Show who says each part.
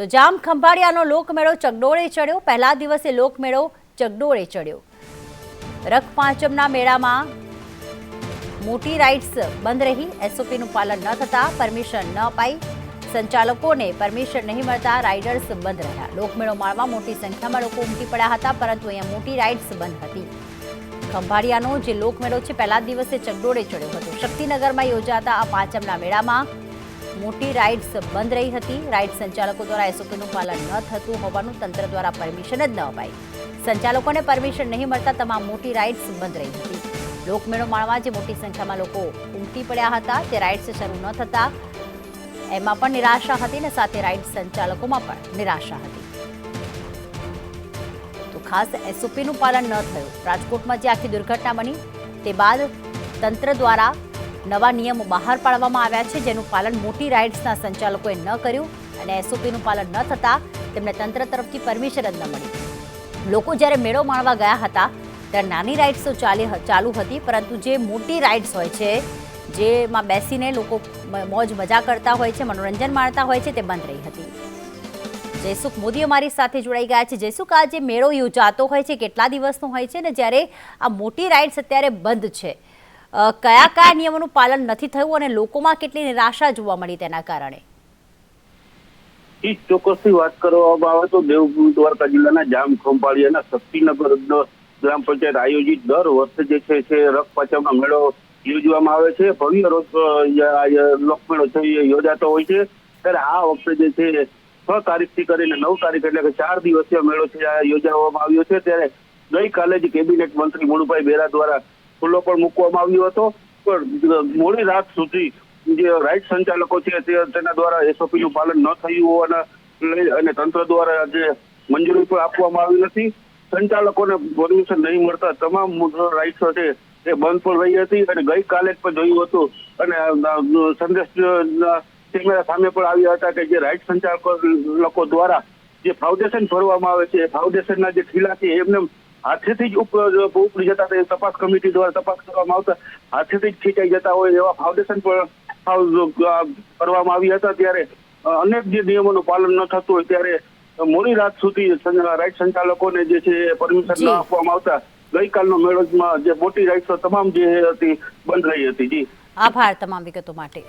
Speaker 1: તો જામ ખંભાળિયાનો લોકમેળો ચગડોળે ચડ્યો. પહેલા દિવસે લોકમેળો ચગડોળે ચડ્યો. રખ પાંચમના મેળામાં મોટી રાઇડ્સ બંધ રહી. એસઓપીનું પાલન ન થતાં પરમિશન ન અપાઈ. સંચાલકોને પરમિશન નહીં મળતા રાઇડર્સ બંધ રહ્યા. લોકમેળો માણવા મોટી સંખ્યામાં લોકો ઉમટી પડ્યા હતા, પરંતુ અહીંયા મોટી રાઇડ્સ બંધ હતી. ખંભાળિયાનો જે લોકમેળો છે, પહેલા દિવસે ચગડોળે ચડ્યો હતો. શક્તિનગરમાં યોજાતા આ પાંચમના મેળામાં મોટી રાઇડ્સ બંધ રહી હતી. રાઇડ સંચાલકો દ્વારા એસઓપીનું પાલન ન થતું હોવાનું તંત્ર દ્વારા પરમિશન જ ન અપાઈ. સંચાલકોને પરમિશન નહીં મળતા તમામ મોટી રાઇડ્સ બંધ રહી હતી. લોકમેળો માણવા જે મોટી સંખ્યામાં લોકો ઉમટી પડ્યા હતા, તે રાઇડ્સ શરૂ ન થતા, એમાં પણ નિરાશા હતી ને સાથે રાઇડ સંચાલકોમાં પણ નિરાશા હતી. તો ખાસ એસઓપીનું પાલન ન થયું. રાજકોટમાં જે આખી દુર્ઘટના બની, તે બાદ તંત્ર દ્વારા નવા નિયમો બહાર પાડવામાં આવ્યા છે, જેનું પાલન મોટી રાઇડ્સના સંચાલકોએ ન કર્યું અને એસઓપીનું પાલન ન થતાં તેમને તંત્ર તરફથી પરમિશન જ ન મળી. લોકો જ્યારે મેળો માણવા ગયા હતા, ત્યારે નાની રાઇડ્સ ચાલી ચાલુ હતી, પરંતુ જે મોટી રાઇડ્સ હોય છે, જેમાં બેસીને લોકો મોજ મજા કરતા હોય છે, મનોરંજન માણતા હોય છે, તે બંધ રહી હતી. જયસુખ મોદી અમારી સાથે જોડાઈ ગયા છે. જયસુખ, આ જે મેળો યોજાતો હોય છે, કેટલા દિવસનો હોય છે ને જ્યારે આ મોટી રાઇડ્સ અત્યારે બંધ છે કયા કયા નિયમોનું પાલન નથી થયું અને લોકોમાં કેટલી નિરાશા જોવા મળી તેના કારણે?
Speaker 2: ચોક્કસથી વાત કરવામાં આવે તો દેવભૂમિ દ્વારકા જિલ્લાના જામ ખંભાળિયાના શક્તિનગર ગ્રામ પંચાયત આયોજિત દર વર્ષે જે છે છે પાચમનો મેળો યોજવામાં આવે છે. ભવ્ય લોકમેળો છે, એ યોજાતો હોય છે. ત્યારે આ વખતે જે છે છ તારીખથી કરીને નવ તારીખ એટલે કે ચાર દિવસીય મેળો છે યોજવામાં આવ્યો છે. ત્યારે ગઈકાલે જ કેબિનેટ મંત્રી મુણુભાઈ બેરા દ્વારા ખુલ્લો પણ મૂકવામાં આવ્યો હતો. પણ મોડી રાત સુધી જે રાઈટ સંચાલકો છે તે તેના દ્વારા એસઓપી નું પાલન ન થયું હોવાના લઈ અને તંત્ર દ્વારા જે મંજૂરી પણ આપવામાં આવી નથી. સંચાલકોને પરમિશન નહીં મળતા તમામ રાઇટ્સો છે એ બંધ પણ રહી હતી અને ગઈકાલે પણ જોયું હતું. અને સંદેશ કેમેરા સામે પણ આવ્યા હતા કે જે રાઇટ સંચાલકો લોકો દ્વારા જે ફાઉન્ડેશન ભરવામાં આવે છે, એ ફાઉન્ડેશનના જે ખીલા છે એમને હાથેથી જ ઉપડી જતા તપાસ કમિટી દ્વારા તપાસ કરવામાં આવતા. હાથેથી જ ખેંચાઈ જતા હોય એવા ફાઉન્ડેશન પણ કરવામાં આવી હતા ત્યારે અનેક જે નિયમોનું પાલન ન થતું હોય ત્યારે મોડી રાત સુધી રાઈટ સંચાલકોને જે છે પરમિશન. ન આપવામાં આવતા. ગઈકાલનો મેળોમાં જે મોટી રાઈટ્સો તમામ જે હતી બંધ રહી હતી. જી.
Speaker 1: આભાર તમામ વિગતો માટે.